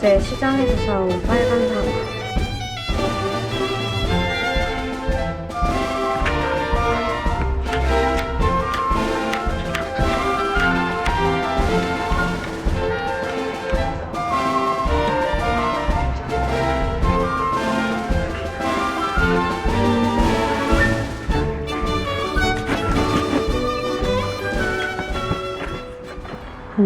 어제 시장에서 사온 빨간 사과.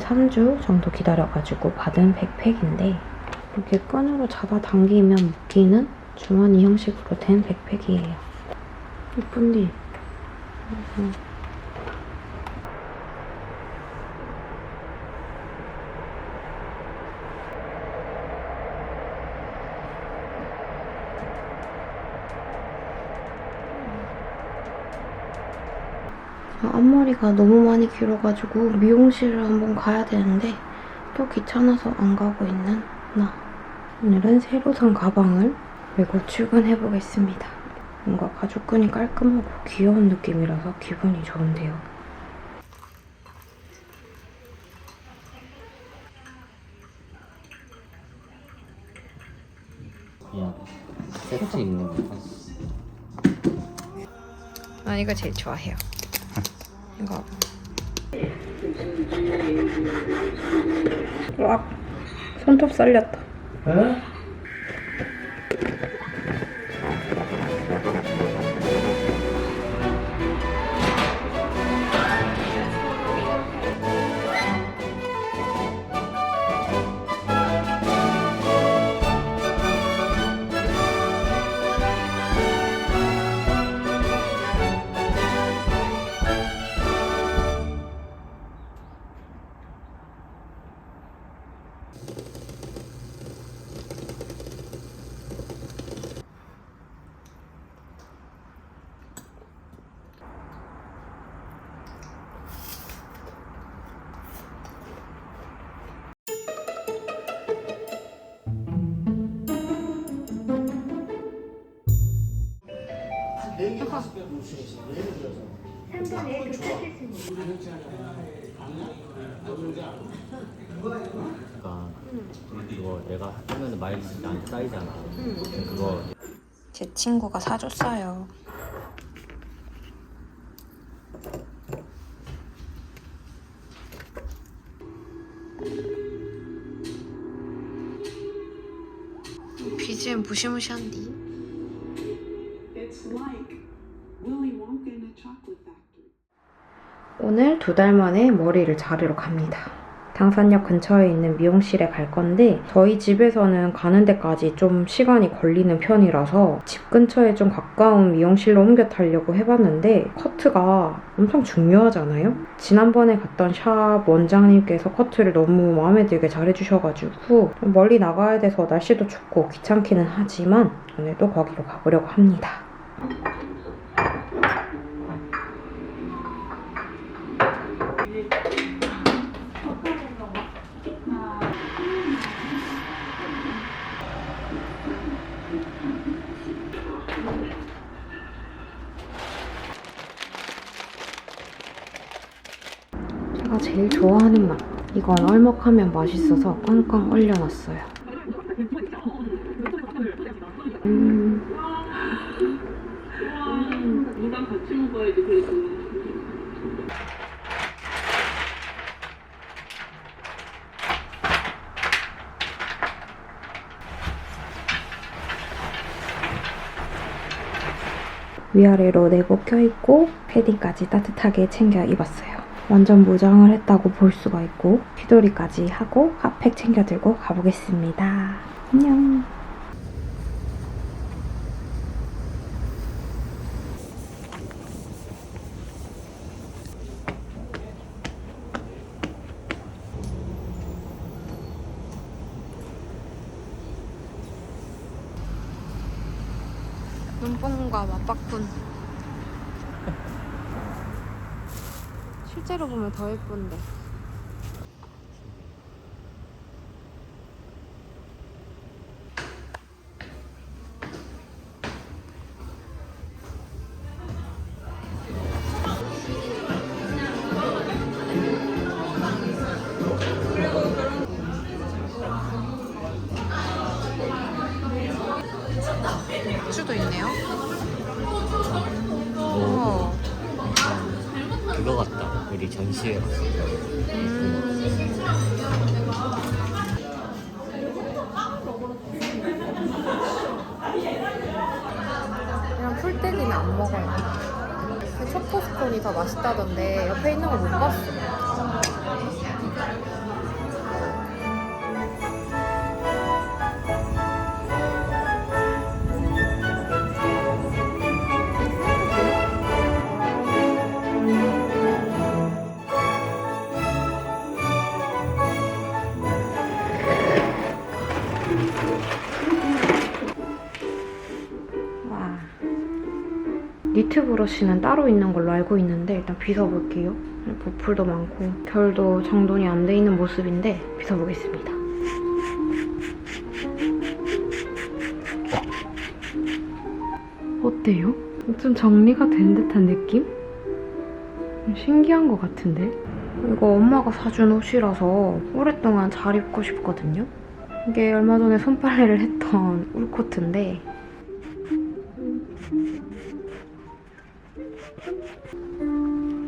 3주 정도 기다려가지고 받은 백팩인데 이렇게 끈으로 잡아당기면 묶이는 주머니 형식으로 된 백팩이에요. 예쁜디? 앞머리가 너무 많이 길어가지고 미용실을 한번 가야 되는데 또 귀찮아서 안 가고 있는 나. 오늘은 새로 산 가방을 메고 출근해 보겠습니다. 뭔가 가죽끈이 깔끔하고 귀여운 느낌이라서 기분이 좋은데요. 그냥 세트 입는 거. 난 이거 제일 좋아해요. 이거. 와, 손톱 썰렸다. 그러니까 이거 내가 하면 마일리지 안 쌓이잖아. 그거 제 친구가 사줬어요. BGM 무시무시한디? 두 달 만에 머리를 자르러 갑니다. 당산역 근처에 있는 미용실에 갈 건데 저희 집에서는 가는 데까지 좀 시간이 걸리는 편이라서 집 근처에 좀 가까운 미용실로 옮겨 타려고 해봤는데 커트가 엄청 중요하잖아요. 지난번에 갔던 샵 원장님께서 커트를 너무 마음에 들게 잘해주셔가지고 좀 멀리 나가야 돼서 날씨도 춥고 귀찮기는 하지만 오늘도 거기로 가보려고 합니다. 좋아하는 맛. 이건 얼먹하면 맛있어서 꽝꽝 얼려놨어요. 위아래로 내복 껴입고 패딩까지 따뜻하게 챙겨 입었어요. 완전 무장을 했다고 볼 수가 있고 휘도리까지 하고 핫팩 챙겨 들고 가보겠습니다. 안녕. 눈뽕과 맞바꾼 실제로 보면 더 예쁜데 때. 이런 풀떼기는 안 먹어요. 그 초코스콘이 더 맛있다던데 옆에 있는 거못 봤어. 브러쉬는 따로 있는 걸로 알고 있는데 일단 빗어볼게요. 보풀도 많고 결도 정돈이 안 돼 있는 모습인데 빗어보겠습니다. 어때요? 좀 정리가 된 듯한 느낌? 신기한 것 같은데? 이거 엄마가 사준 옷이라서 오랫동안 잘 입고 싶거든요? 이게 얼마 전에 손빨래를 했던 울코트인데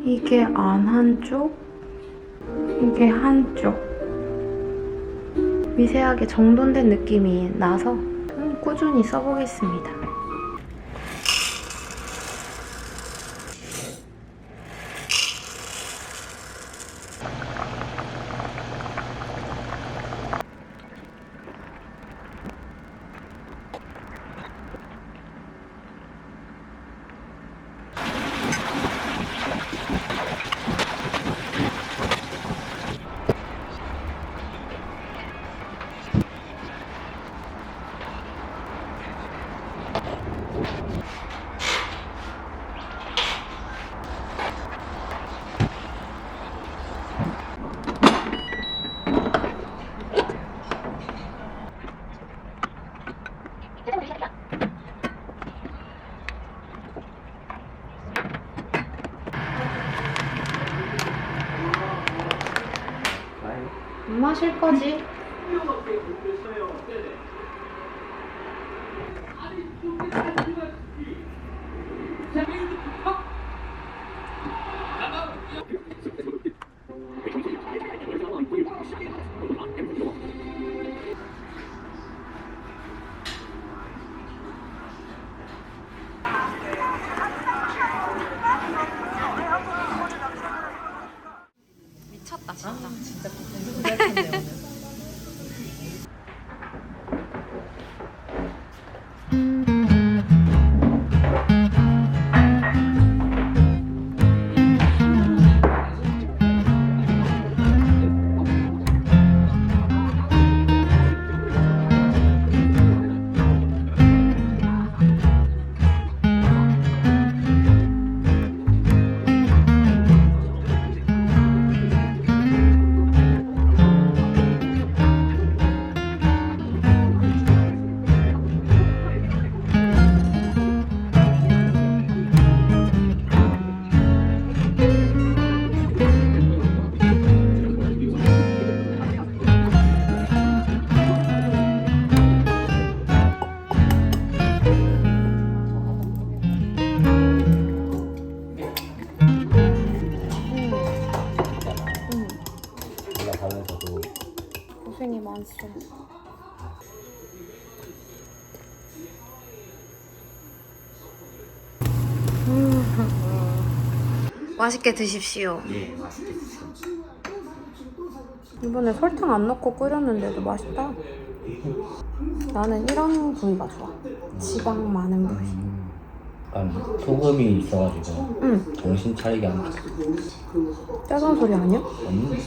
이게 안 한쪽, 이게 한쪽. 미세하게 정돈된 느낌이 나서 음, 꾸준히 써보겠습니다. 안 마실 거지? 맛있게 드십시오. 예 맛있게 드세요. 이번에 설탕 안 넣고 끓였는데도 맛있다. 나는 이런 부위가 좋아. 지방 많은 부위. 약간 소금이 있어가지고 응, 정신 차리게 게 짜잔 소리 아니야? 없는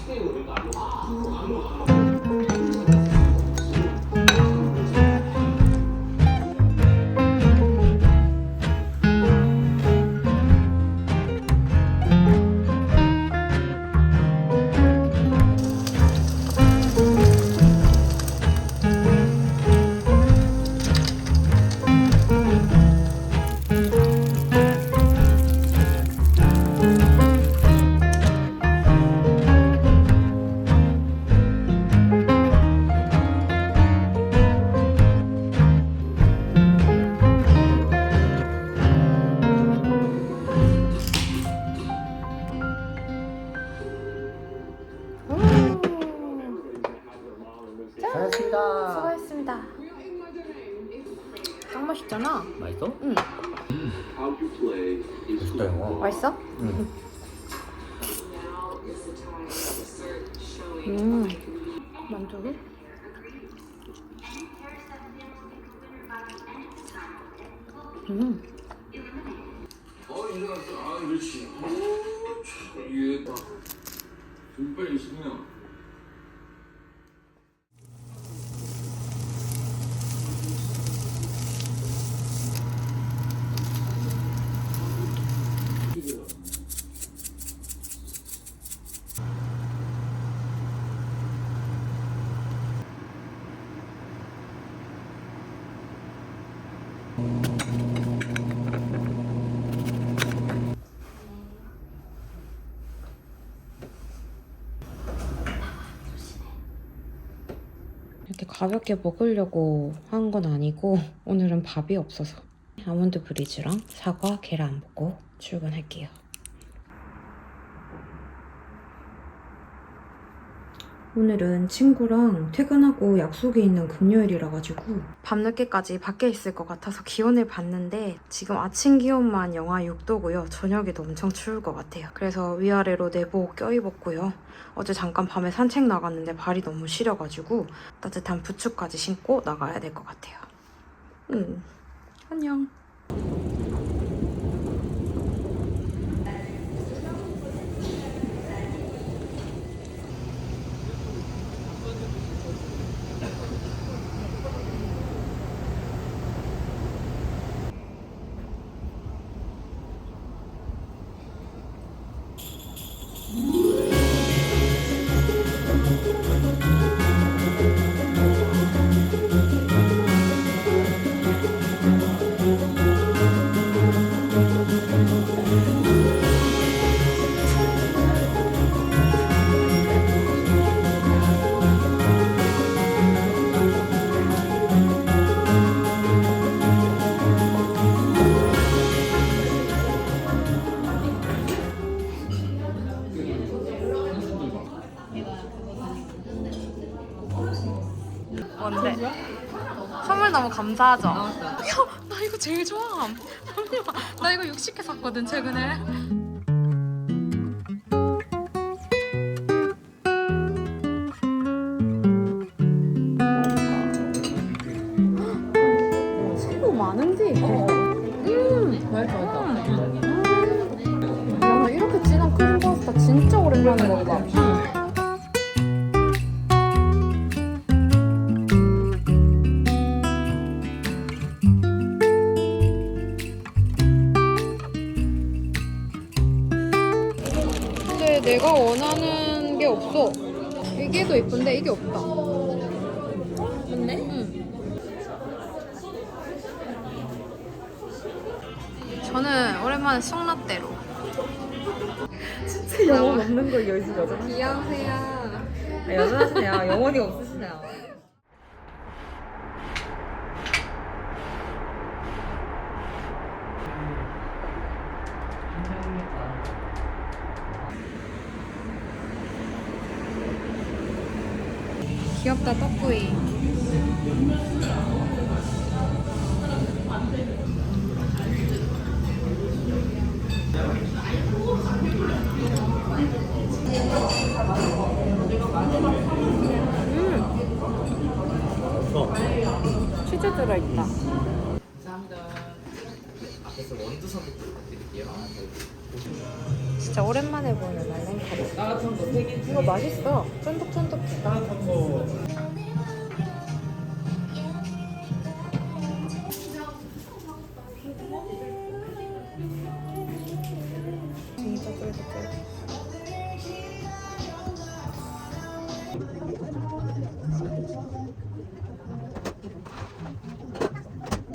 음. 어, 일어났어. 아, 그렇지. 오, 참, 이게 딱. 등발 있으면. 이렇게 가볍게 먹으려고 한 건 아니고 오늘은 밥이 없어서 아몬드 브리즈랑 사과, 계란 먹고 출근할게요. 오늘은 친구랑 퇴근하고 약속이 있는 금요일이라 가지고 밤늦게까지 밖에 있을 것 같아서 기온을 봤는데 지금 아침 기온만 영하 6도고요. 저녁에도 엄청 추울 것 같아요. 그래서 위아래로 내복 껴입었고요. 어제 잠깐 밤에 산책 나갔는데 발이 너무 시려가지고 따뜻한 부츠까지 신고 나가야 될 것 같아요. 음, 안녕. 뭔데? 선물 너무 감사하죠? 야, 나 이거 제일 좋아함. 나 이거 60개 샀거든, 최근에. 근데 내가 원하는 게 없어. 이게 더 예쁜데 이게 없다. 맞네? 응. 저는 오랜만에 송라떼로. 영혼 없는 거 여기서 여전하 귀여우세요. 아, 여전하시네요. 영혼이 없으시네요. 음. 치즈 들어있다. 앞에서 원두 선택 부탁드릴게요. 진짜 오랜만에 보는 말랭카리. 이거 맛있어. 쫀득쫀득해. 진짜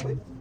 Bye.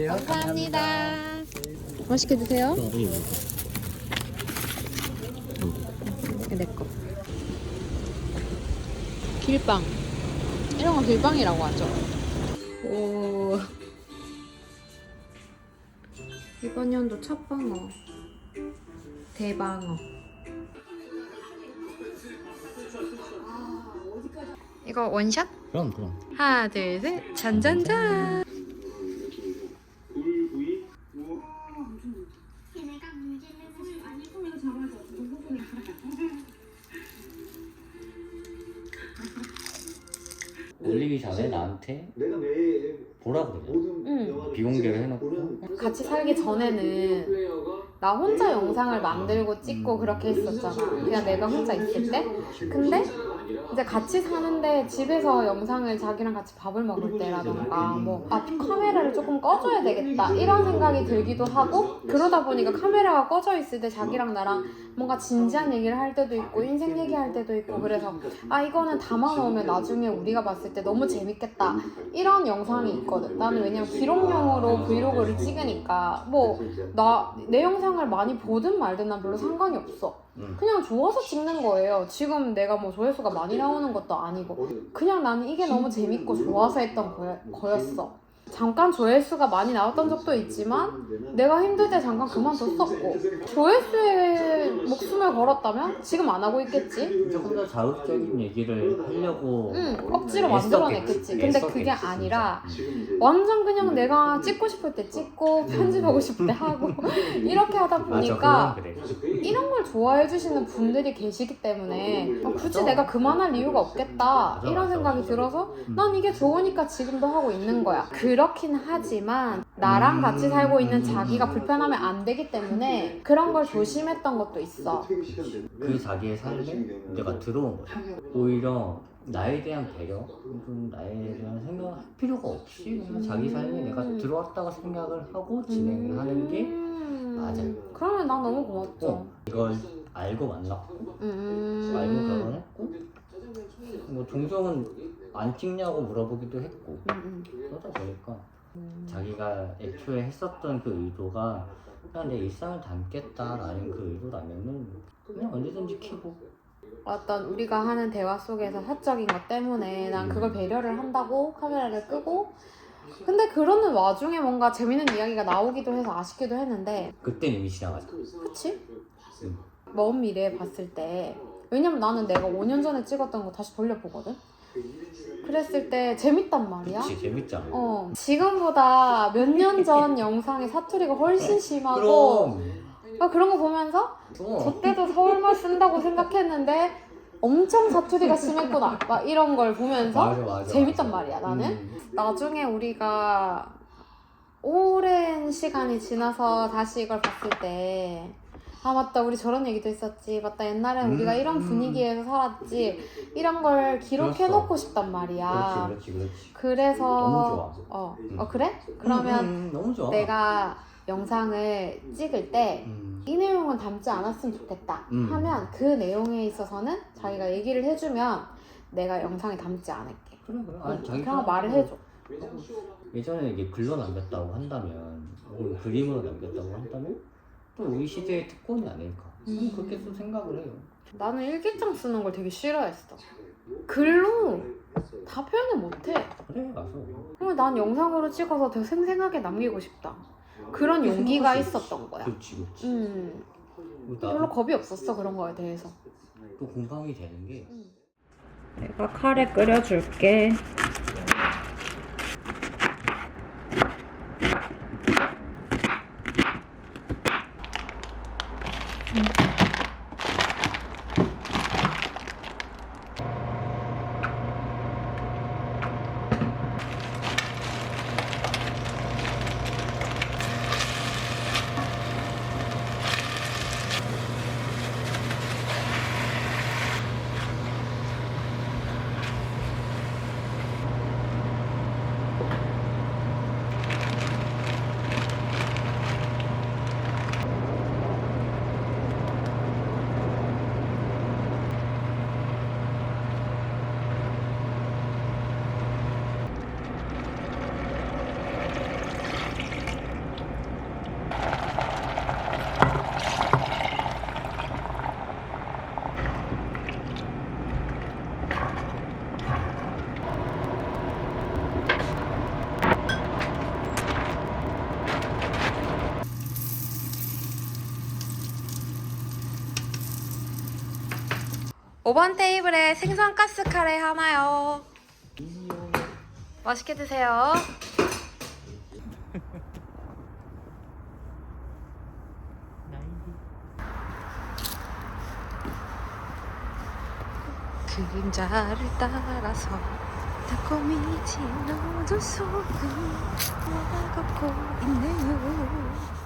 드세요. 감사합니다. 맛있게 드세요. 이게 내 거. 길빵. 이런 거 길빵이라고 하죠. 오. 이번 연도 첫 방어. 대방어. 이거 원샷? 그럼 그럼. 하나, 둘, 셋. 잔잔잔. 같이 살기 전에는 나 혼자 영상을 만들고 찍고 그렇게 했었잖아. 그냥 내가 혼자 있을 때. 근데 이제 같이 사는데 집에서 영상을 자기랑 같이 밥을 먹을 때라던가 뭐 아, 카메라를 조금 꺼줘야 되겠다 이런 생각이 들기도 하고 그러다 보니까 카메라가 꺼져 있을 때 자기랑 나랑 뭔가 진지한 얘기를 할 때도 있고 인생 얘기할 때도 있고 그래서 아 이거는 담아놓으면 나중에 우리가 봤을 때 너무 재밌겠다 이런 영상이 있거든. 나는 왜냐면 기록용으로 브이로그를 찍으니까 뭐 나 내 영상을 많이 보든 말든 난 별로 상관이 없어 응. 그냥 좋아서 찍는 거예요. 지금 내가 뭐 조회수가 많이 나오는 것도 아니고. 그냥 나는 이게 너무 재밌고 좋아서 했던 거야, 거였어 잠깐 조회수가 많이 나왔던 적도 있지만 내가 힘들 때 잠깐 그만뒀었고 조회수에 목숨을 걸었다면 지금 안 하고 있겠지 조금 더 자극적인 얘기를 하려고 응 억지로. 만들어냈겠지 근데 그게 아니라 진짜. 완전 그냥 내가 찍고 싶을 때 찍고 편집하고 싶을 때 하고 이렇게 하다 보니까. 이런 걸 좋아해 주시는 분들이 계시기 때문에 어, 굳이. 내가 그만할 이유가 없겠다 이런 생각이. 들어서 음. 난 이게 좋으니까 지금도 하고 있는 거야 그 렇긴 하지만 나랑 음. 같이 살고 있는 음. 자기가 불편하면 안 되기 때문에 그런 걸 조심했던 것도 있어 그 자기의 삶에 내가 들어온 거야. 오히려 나에 대한 배려, 좀 나에 대한 생각할 필요가 없이 그냥 자기 삶에 내가 들어왔다고 생각을 하고 진행을 하는 게 음. 맞아요. 그러면 난 너무 고맙죠 어, 이걸 알고 만났고 음. 알고 결혼했고 뭐 종종은 안 찍냐고 물어보기도 했고 음, 그러다 보니까 음. 자기가 애초에 했었던 그 의도가 그냥 내 일상을 담겠다라는 그 의도라면은 그냥 언제든지 키고 어떤 우리가 하는 대화 속에서 사적인 것 때문에 난 그걸 배려를 한다고 카메라를 끄고 근데 그러는 와중에 뭔가 재밌는 이야기가 나오기도 해서 아쉽기도 했는데 그땐 이미 지나가자. 그치? 응. 먼 미래에 봤을 때 왜냐면 나는 내가 5년 전에 찍었던 거 다시 돌려보거든 그랬을 때 재밌단 말이야 그치 재밌잖아. 어 지금보다 몇 년 전 영상의 사투리가 훨씬 심하고 그럼. 아, 그런 거 보면서 어. 저 때도 서울말 쓴다고 생각했는데 엄청 사투리가 심했구나. 막 이런 걸 보면서 맞아, 맞아, 재밌단. 말이야, 나는. 음. 나중에 우리가 오랜 시간이 지나서 다시 이걸 봤을 때 아 맞다 우리 저런 얘기도 했었지 맞다 옛날엔 음, 우리가 이런 음. 분위기에서 살았지 이런 걸 기록해 놓고 싶단 말이야 그렇지, 그렇지, 그렇지. 그래서 너무 좋아. 어, 음. 어 그래? 그러면 음, 음, 너무 좋아. 내가 영상을 찍을 때 음. 이 내용은 담지 않았으면 좋겠다 음. 하면 그 내용에 있어서는 자기가 얘기를 해주면 내가 영상에 담지 않을게 그래 그래. 아니, 자기 그냥 말을 해줘 예전에 이게 글로 남겼다고 한다면, 혹은 그림으로 남겼다고 한다면, 또 우리 시대의 특권이 아닐까. 음. 그렇게 또 생각을 해요. 나는 일기장 쓰는 걸 되게 싫어했어 글로 다 표현을 못해 그래 가서. 그러면 난 영상으로 찍어서 더 생생하게 남기고 싶다 그런 용기가 있었던 거야 그렇지 그렇지. 음 그리고 별로 나도 겁이 없었어 그런 거에 대해서 또 공감이 되는 게 내가 카레 끓여줄게 5번 테이블에 생선 가스 카레 하나요. 맛있게 드세요. 그림자를 따라서 달콤히 진 어둠 속을 나가고 있네요.